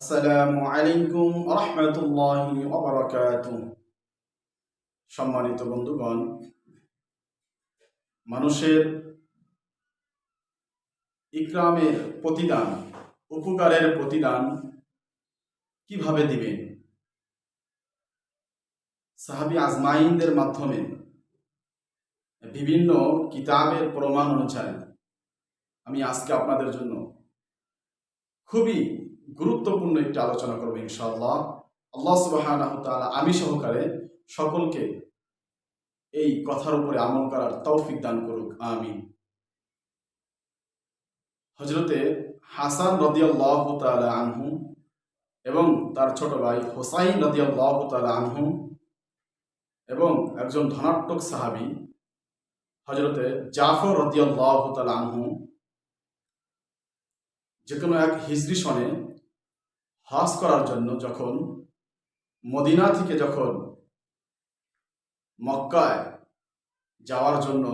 আসসালামু আলাইকুম রহমতুল্লাহি সম্মানিত বন্ধুগণ, মানুষের ইকরামের প্রতিদান, উপকারের প্রতিদান কীভাবে দিবেন? সাহাবি আজমাইনদের মাধ্যমে বিভিন্ন কিতাবের প্রমাণ অনুযায়ী আমি আজকে আপনাদের জন্য খুবই গুরুত্বপূর্ণ একটি আলোচনা করব ইনশাআল্লাহ। আল্লাহ সুবাহ আমি সহকারে সকলকে এই কথার উপরে আমল করার তৌফিক দান করুক আমি হজরতে হাসান রদিয়াল্লাহ তাআলা আনহু এবং তার ছোট ভাই হোসাইন রদিয়াল্লাহ তাআলা আনহু এবং একজন ধনাত্মক সাহাবি হজরতে জাফর রদিয়াল্লাহ আনহু যে কোনো এক হিজরি সনে হজ করার জন্য যখন মদিনা থেকে যখন মক্কায় যাওয়ার জন্য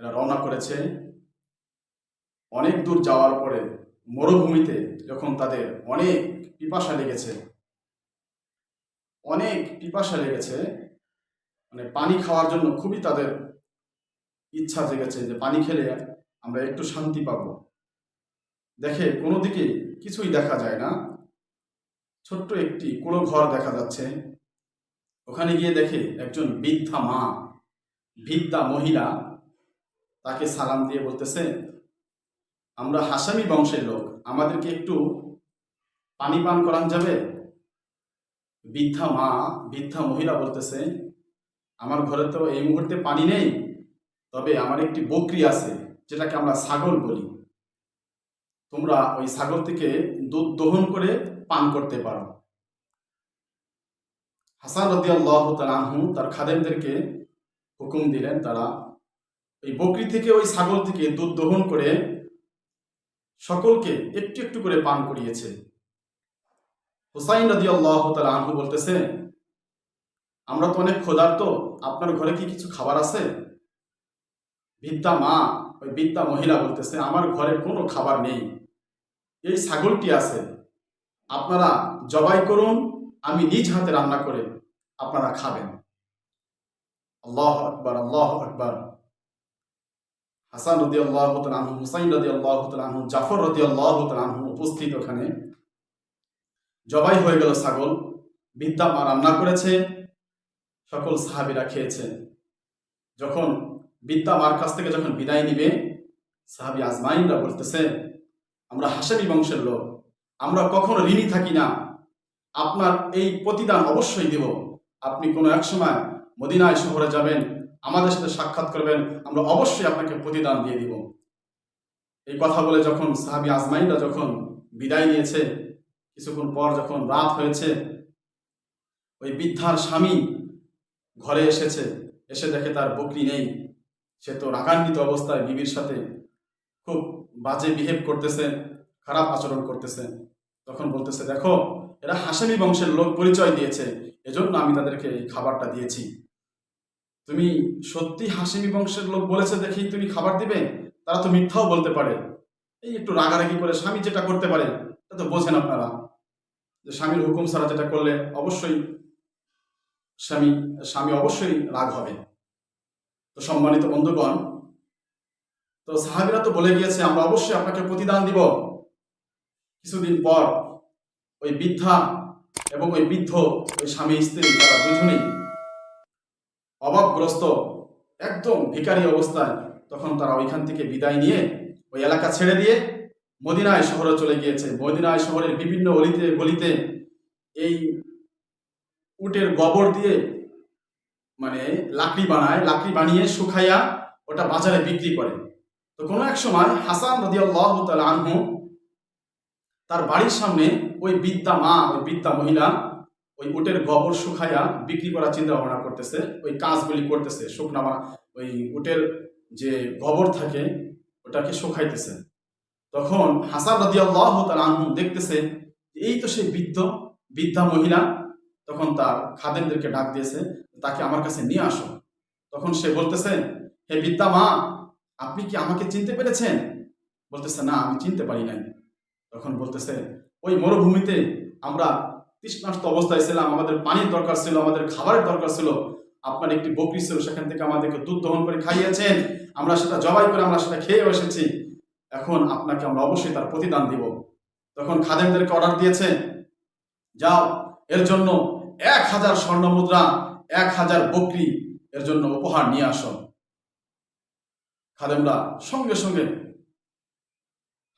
এরা রওনা করেছে, অনেক দূর যাওয়ার পরে মরুভূমিতে যখন তাদের অনেক পিপাসা লেগেছে, অনেক পিপাসা লেগেছে মানে পানি খাওয়ার জন্য খুবই তাদের ইচ্ছা জেগেছে যে পানি খেলে আমরা একটু শান্তি পাবো। দেখে কোনো দিকে কিছুই দেখা যায় না। ছোট্ট একটি কুড়ো ঘর দেখা যাচ্ছে। ওখানে গিয়ে দেখে একজন বৃদ্ধা মা, বৃদ্ধা মহিলা তাকে সালাম দিয়ে বলতেছে, আমরা হাসামি বংশের লোক, আমাদেরকে একটু পানি পান করান যাবে? বৃদ্ধা মা, বৃদ্ধা মহিলা বলতেছে, আমার ঘরে তো এই মুহূর্তে পানি নেই, তবে আমার একটি বকরি আছে, যেটাকে আমরা ছাগল বলি। তোমরা ওই ছাগল থেকে দুধ দহন করে পান করতে পারো। হাসান রদি আল্লাহ তার খাদেমদেরকে হুকুম দিলেন, তারা ওই বকরি থেকে ওই ছাগল থেকে দুধ দহন করে সকলকে একটু একটু করে পান করিয়েছে। হুসাইন রদি আল্লাহ আনহু বলতেছে, আমরা তো অনেক ক্ষুধার্ত, আপনার ঘরে কি কিছু খাবার আছে? বিদ্যা মা ওই বিদ্যা মহিলা বলতেছে, আমার ঘরে কোনো খাবার নেই। এই ছাগলটি আছে। আপনারা জবাই করুন, আমি নিজ হাতে রান্না করে আপনারা খাবেন। আল্লাহ আকবর আল্লাহ আকবর। হাসান রদি আল্লাহ আনহু, হুসাইন রদি আল্লাহ আনহু, জাফর রদি আল্লাহ আনহু উপস্থিত ওখানে। জবাই হয়ে গেল ছাগল। বিদ্যা মা রান্না করেছে, সকল সাহাবিরা খেয়েছে। যখন বিদ্যা মার কাছ থেকে যখন বিদায় নিবে, সাহাবি আজমাইনরা বলতেছে, আমরা হাসাবি বংশের লোক, আমরা কখনো ঋণী থাকি না। আপনার এই প্রতিদান অবশ্যই দেব। আপনি কোনো এক সময় মদিনায় শহরে যাবেন, আমাদের সাথে সাক্ষাৎ করবেন, আমরা অবশ্যই আপনাকে প্রতিদান দিয়ে দিব। এই কথা বলে যখন সাহাবি আজমাইনরা যখন বিদায় নিয়েছে, কিছুক্ষণ পর যখন রাত হয়েছে, ওই বৃদ্ধার স্বামী ঘরে এসেছে, এসে দেখে তার বকরি নেই। সে তো রাগান্বিত অবস্থায় বিবির সাথে খুব বাজে বিহেভ করতেছে খারাপ আচরণ করতেছে তখন বলতেছে, দেখো, এরা হাসামি বংশের লোক পরিচয় দিয়েছে, এজন্য আমি তাদেরকে এই খাবারটা দিয়েছি। তুমি সত্যি হাসিমি বংশের লোক বলেছে দেখি তুমি খাবার দিবে? তারা তো মিথ্যাও বলতে পারে। এই একটু রাগারাগি করে স্বামী যেটা করতে পারে, তা তো বোঝেন আপনারা। যে স্বামীর হুকুম ছাড়া যেটা করলে অবশ্যই স্বামী স্বামী অবশ্যই রাগ হবে। তো সম্মানিত বন্ধুগণ, তো সাহাবিরা তো বলে গিয়েছে, আমরা অবশ্যই আপনাকে প্রতিদান দিব। কিছুদিন পর ওই বৃদ্ধা এবং ওই বৃদ্ধ, ওই স্বামী, স্ত্রী তারা দুজনেই অভাবগ্রস্ত, একদম ভিকারি অবস্থায় তখন তারা ওইখান থেকে বিদায় নিয়ে ওই এলাকা ছেড়ে দিয়ে মদিনায় শহরে চলে গিয়েছে। মদিনায় শহরের বিভিন্ন অলিতে গলিতে এই উটের গোবর দিয়ে মানে লাকড়ি বানায়, লাকড়ি বানিয়ে শুকাইয়া ওটা বাজারে বিক্রি করে। তো কোনো এক সময় হাসান রদিয়াল্লাহ আনহু তার বাড়ির সামনে ওই বিদ্যা মা, ওই বিদ্যা মহিলা ওই উটের গোবর শুকাইয়া বিক্রি করার চিন্তা ভাবনা করতেছে, ওই কাজগুলি করতেছে, শুকনা ওই উটের যে গোবর থাকে ওটাকে শুকাইতেছে। তখন হাসান রদিয়াল্লাহ আনহু দেখতেছে এই তো সেই বৃদ্ধ, বৃদ্ধা মহিলা তখন তার খাদেমদেরকে ডাক দিয়েছে, তাকে আমার কাছে নিয়ে আসো। তখন সে বলতেছে, হে বিদ্যা মা, আপনি কি আমাকে চিনতে পেরেছেন? বলতেছে, না, আমি চিনতে পারি নাই। তখন বলতেছে, ওই মরুভূমিতে আমরা তৃষ্ণাস্ত অবস্থায় ছিলাম, আমাদের পানির দরকার ছিল, আমাদের খাবারের দরকার ছিল। আপনার একটি বকরি ছিল, সেখান থেকে আমাদেরকে দুধ দহন করে খাইয়েছেন। আমরা সেটা জবাই করে আমরা সেটা খেয়ে এসেছি। এখন আপনাকে আমরা অবশ্যই তার প্রতিদান দিব। তখন খাদেমদেরকে অর্ডার দিয়েছে, যাও, এর জন্য এক হাজার স্বর্ণ মুদ্রা, এক হাজার বকরি এর জন্য উপহার নিয়ে আসো। খাদেমরা সঙ্গে সঙ্গে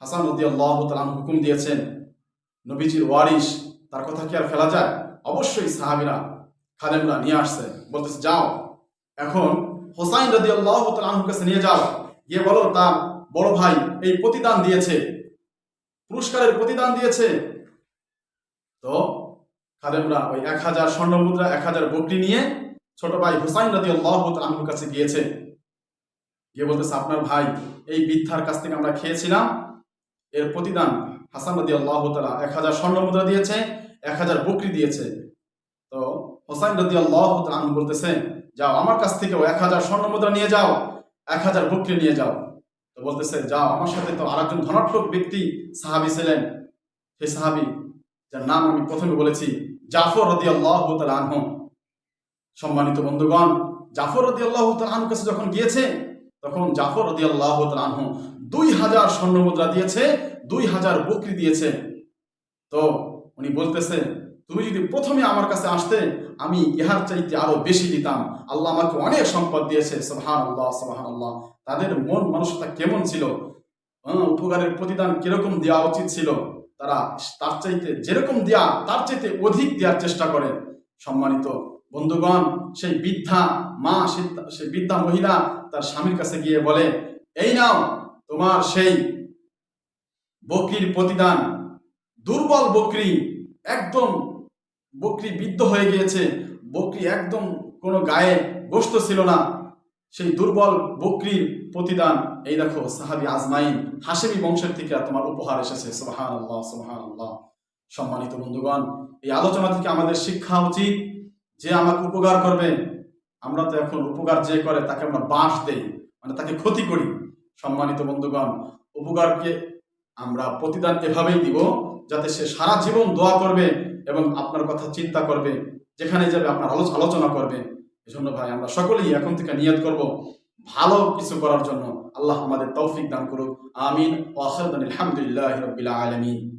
হাসান রদি আল্লাহ হুকুম দিয়েছেন, নবীজির ওয়ারিস তার কথা কি আর ফেলা যায়? অবশ্যই সাহাবিরা খাদেমরা নিয়ে আসছে। বলতেছে, যাও, এখন হোসাইন রদি আল্লাহ তালাহুর কাছে নিয়ে যাও। গিয়ে বলো, তার বড় ভাই এই প্রতিদান দিয়েছে, পুরস্কারের প্রতিদান দিয়েছে। তো খাদেমরা ওই এক হাজার স্বর্ণ মুদ্রা এক হাজার বকরি নিয়ে ছোট ভাই হুসাইন রদি আল্লাহ কাছে গিয়েছে। গিয়ে বলতেছে, আপনার ভাই এই বৃদ্ধার কাছ থেকে আমরা খেয়েছিলাম। এর প্রতিদান হাসান রদি আল্লাহ তালা এক হাজার স্বর্ণ মুদ্রা দিয়েছে, এক হাজার বকরি দিয়েছে। তো হোসাইন রদি আল্লাহ তালু বলতেছে, যাও আমার কাছ থেকে এক হাজার স্বর্ণ মুদ্রা নিয়ে যাও, এক হাজার বকরি নিয়ে যাও। তো বলতেছে, যাও, আমার সাথে তো আর একজন ধনাত্মক ব্যক্তি সাহাবি ছিলেন। সেই সাহাবি যার নাম আমি প্রথমে বলেছি জাফর রদি আল্লাহ তালহ সম্মানিত বন্ধুগণ, জাফর রদি আল্লাহ তালহুর কাছে যখন গিয়েছে, তখন জাফর রদি আল্লাহ তালহ দুই হাজার স্বর্ণ মুদ্রা দিয়েছে, দুই হাজার বকরি দিয়েছে। তো উনি বলতেছে, তুমি যদি প্রথমে আমার কাছে আসতে, আমি ইহার চাইতে আরও বেশি দিতাম। আল্লাহ আমাকে অনেক সম্পদ দিয়েছে। সোহান আল্লাহ সোহান আল্লাহ তাদের মন মানুষটা কেমন ছিল? উপকারের প্রতিদান কীরকম দেওয়া উচিত ছিল? তারা তার চাইতে যেরকম দেয়া তার চাইতে অধিক দেওয়ার চেষ্টা করে সম্মানিত বন্ধুগণ, সেই বৃদ্ধা মা সেই বৃদ্ধা মহিলা তার স্বামীর কাছে গিয়ে বলে, এই নাও তোমার সেই বকরির প্রতিদান। দুর্বল বকরি, একদম বকরি বিদ্ধ হয়ে গিয়েছে। বকরি একদম কোনো গায়ে গোস্ত ছিল না। সেই দুর্বল বকরির প্রতিদান, এই দেখো সাহাবি আজমাইন, হাসেমি বংশের থেকে তোমার উপহার এসেছে। সোহান আল্লাহ সোহান আল্লাহ সম্মানিত বন্ধুগণ, এই আলোচনা থেকে আমাদের শিক্ষা উচিত যে আমাকে উপকার করবে। আমরা তো এখন উপকার যে করে তাকে আমরা বাঁশ দেই মানে তাকে ক্ষতি করি। সম্মানিত বন্ধুগণ, উপকারকে আমরা প্রতিদান এভাবেই দিব যাতে সে সারা জীবন দোয়া করবে এবং আপনার কথা চিন্তা করবে, যেখানে যাবে আপনার আলোচনা করবে। এজন্য ভাই, আমরা সকলেই এখন থেকে নিয়ত করব ভালো কিছু করার জন্য। আল্লাহ আমাদের তৌফিক দান করুক। আমিন। আলহামদুলিল্লাহ রবিল আলমিন।